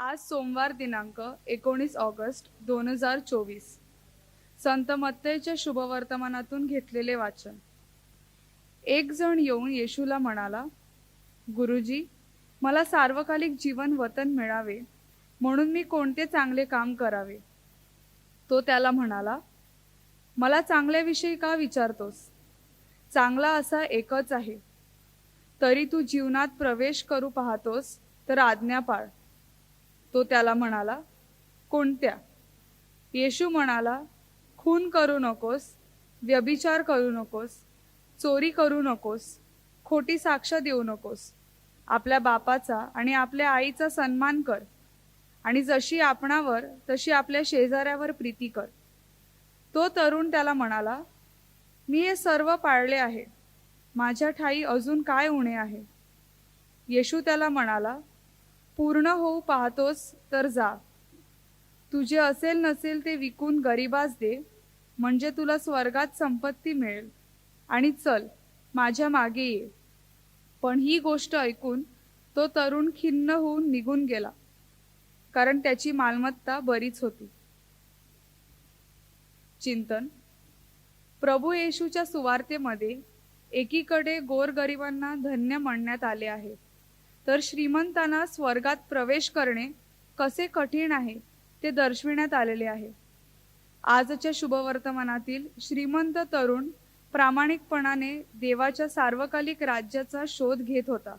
आज सोमवार दिनांक एकोणीस ऑगस्ट दोन हजार चोवीस. संत मत्तईच्या शुभवर्तमानातून घेतलेले वाचन. एक जण येऊन येशूला म्हणाला गुरुजी मला सार्वकालिक जीवन वतन मिळावे म्हणून मी कोणते चांगले काम करावे? तो त्याला म्हणाला मला चांगल्याविषयी का विचारतोस? चांगला असा एकच आहे. तरी तू जीवनात प्रवेश करू पाहतोस तर आज्ञा पाळ. तो त्याला म्हणाला कोणत्या? येशू म्हणाला खून करू नकोस व्यभिचार करू नकोस चोरी करू नकोस खोटी साक्ष देऊ नकोस. आपल्या बापाचा आणि आपल्या आईचा सन्मान कर आणि जशी आपणावर तशी आपल्या शेजाऱ्यावर प्रीती कर. तो तरुण त्याला म्हणाला मी हे सर्व पाळले आहे. माझ्या ठाई अजून काय उणे आहे? येशू त्याला म्हणाला पूर्ण होऊ पाहतोस तर जा. तुझे असेल नसेल ते विकून गरिबास दे म्हणजे तुला स्वर्गात संपत्ती मिळेल. आणि चल माझ्या मागे ये. पण ही गोष्ट ऐकून तो तरुण खिन्न होऊन निघून गेला. कारण त्याची मालमत्ता बरीच होती. चिंतन. प्रभू येशूच्या सुवार्तेमध्ये एकीकडे गोरगरिबांना धन्य म्हणण्यात आले आहे. तर श्रीमंतांना स्वर्गात प्रवेश करणे कसे कठीण आहे ते दर्शविण्यात आलेले आहे. आजच्या शुभवर्तमानातील श्रीमंत तरुण प्रामाणिकपणाने देवाच्या सार्वकालिक राज्याचा शोध घेत होता.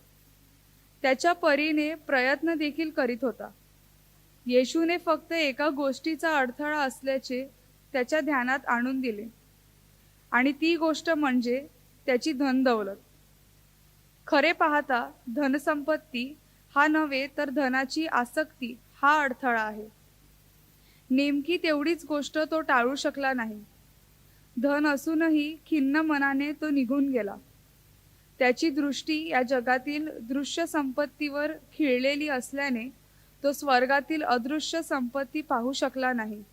त्याच्या परीने प्रयत्न देखील करीत होता. येशूने फक्त एका गोष्टीचा अडथळा असल्याचे त्याच्या ध्यानात आणून दिले. आणि ती गोष्ट म्हणजे त्याची धन दौलत खरे पाहता धनसंपत्ती हा नव्हे तर धनाची आसक्ती हा अडथळा आहे. नेमकी तेवढीच गोष्ट तो टाळू शकला नाही. धन असूनही खिन्न मनाने तो निघून गेला. त्याची दृष्टी या जगातील दृश्य संपत्तीवर खिळलेली असल्याने तो स्वर्गातील अदृश्य संपत्ती पाहू शकला नाही.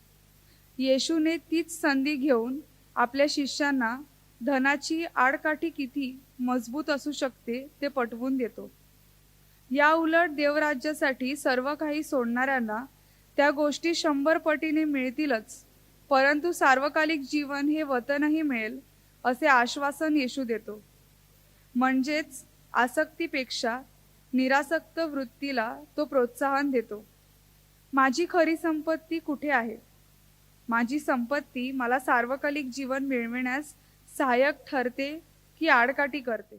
येशूने तीच संधी घेऊन आपल्या शिष्यांना धनाची आडकाठी किती मजबूत असू शकते ते पटवून देतो. या उलट देवराज्यासाठी सर्व काही सोडणाऱ्यांना त्या गोष्टी शंभर पटीने मिळतीलच परंतु सार्वकालिक जीवन हे वतनही मिळेल असे आश्वासन येशू देतो. म्हणजेच आसक्तीपेक्षा निरासक्त वृत्तीला तो प्रोत्साहन देतो. माझी खरी संपत्ती कुठे आहे? माझी संपत्ती मला सार्वकालिक जीवन मिळविण्यास सहाय्यक ठरते की आडकाठी करते.